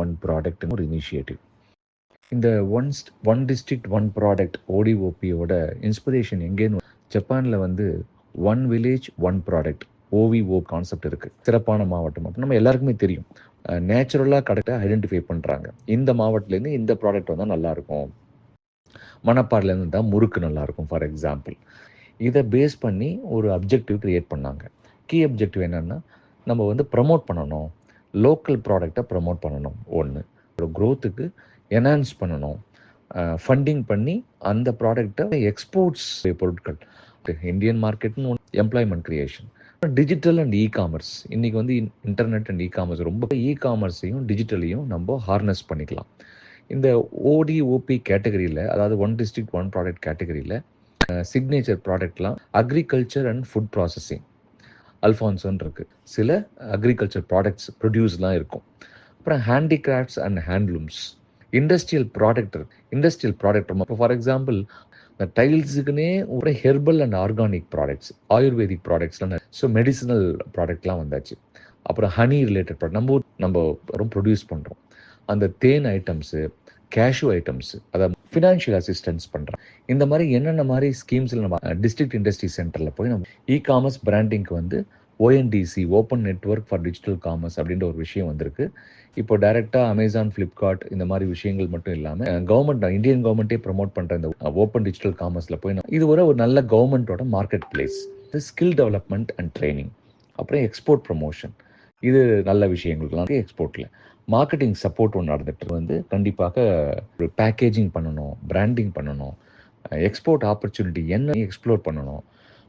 One ப்ராடக்ட்னு ஒரு initiative இந்த one one district one product ஓடிஓபியோட inspiration எங்கேன்னு ஜப்பானில் வந்து one village one product ஓவிஓ concept இருக்குது சிறப்பான மாவட்டம் அப்படின்னு நம்ம எல்லாருக்குமே தெரியும். நேச்சுரலாக கரெக்டாக ஐடென்டிஃபை பண்ணுறாங்க இந்த மாவட்டத்துலேருந்து இந்த ப்ராடக்ட் வந்தால் நல்லாயிருக்கும் மணப்பாடிலேருந்து தான் முறுக்கு நல்லாயிருக்கும் ஃபார் எக்ஸாம்பிள் இதை பேஸ் பண்ணி ஒரு அப்ஜெக்டிவ் க்ரியேட் பண்ணாங்க. கீ அப்ஜெக்டிவ் என்னென்னா நம்ம வந்து ப்ரமோட் பண்ணணும். லோக்கல் ப்ராடக்டை ப்ரமோட் பண்ணணும். ஒன்று ஒரு க்ரோத்துக்கு என்ஹான்ஸ் பண்ணணும். ஃபண்டிங் பண்ணி அந்த ப்ராடக்டை எக்ஸ்போர்ட்ஸ் பொருட்கள். Indian மார்க்கெட்னு employment creation digital and e commerce இன்றைக்கி வந்து இன்டர்நெட் அண்ட் இ காமர்ஸ் ரொம்ப இ காமர்ஸையும் டிஜிட்டலையும் நம்ம ஹார்னஸ் பண்ணிக்கலாம். இந்த ஓடிஓபி கேட்டகரியில் அதாவது ஒன் டிஸ்ட்ரிக்ட் ஒன் ப்ராடக்ட் கேட்டகரியில் சிக்னேச்சர் ப்ராடக்ட்லாம் அக்ரிகல்ச்சர் அண்ட் ஃபுட் ப்ராசஸிங் அல்ஃபான்சோன்னு இருக்குது சில அக்ரிகல்ச்சர் ப்ராடக்ட்ஸ் ப்ரொடியூஸ்லாம் இருக்கும். அப்புறம் handicrafts and handlooms industrial product industrial product இப்போ ஃபார் எக்ஸாம்பிள் இந்த டைல்ஸுக்குன்னே ஒரு herbal and organic products ayurvedic ப்ராடக்ட்ஸ்லாம் so medicinal ப்ராடக்ட்லாம் வந்தாச்சு. அப்புறம் ஹனி ரிலேட்டட் ப்ராடக்ட் நம்ம நம்ம ப்ரொடியூஸ் பண்ணுறோம் அந்த தேன் ஐட்டம்ஸு கேஷ்யூ ஐட்டம்ஸ் அதாவது ஃபினான்ஷியல் அசிஸ்டன்ஸ் பண்ணுறான் இந்த மாதிரி என்னென்ன மாதிரி ஸ்கீம்ஸில் நம்ம டிஸ்ட்ரிக்ட் இண்டஸ்ட்ரி சென்டரில் போய் நம்ம இ காமர்ஸ் பிராண்டிங்க்கு வந்து ONDC open network for digital commerce அப்படின்ற ஒரு விஷயம் வந்திருக்கு. இப்போ டைரெக்டாக அமேசான் ஃப்ளிப்கார்ட் இந்த மாதிரி விஷயங்கள் மட்டும் இல்லாமல் கவர்மெண்ட் இந்தியன் கவர்மெண்ட்டே ப்ரமோட் பண்ணுற இந்த ஓப்பன் டிஜிட்டல் காமர்ஸில் போய் இது ஒரு ஒரு நல்ல கவர்மெண்ட்டோட market place skill development and training அப்புறம் எக்ஸ்போர்ட் ப்ரமோஷன் இது நல்ல விஷயங்களுக்கெல்லாம் எக்ஸ்போர்ட்டில் மார்க்கெட்டிங் சப்போர்ட் ஒன்று நடந்துட்டு வந்து கண்டிப்பாக ஒரு பேக்கேஜிங் பண்ணணும் பிராண்டிங் பண்ணணும் எக்ஸ்போர்ட் ஆப்பர்ச்சுனிட்டி என்ன எக்ஸ்ப்ளோர் பண்ணணும்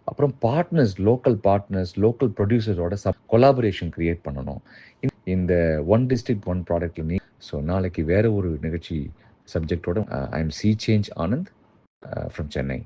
அப்புறம் பார்ட்னர்ஸ் லோக்கல் பார்ட்னர்ஸ் லோக்கல் ப்ரொடியூசரோட சப் கொலாபரேஷன் க்ரியேட் பண்ணணும். இந்த ஒன் டிஸ்ட்ரிக்ட் ஒன் ப்ராடக்ட்ல நீ ஸோ நாளைக்கு வேற ஒரு நிகழ்ச்சி சப்ஜெக்டோட I M C change Anand from Chennai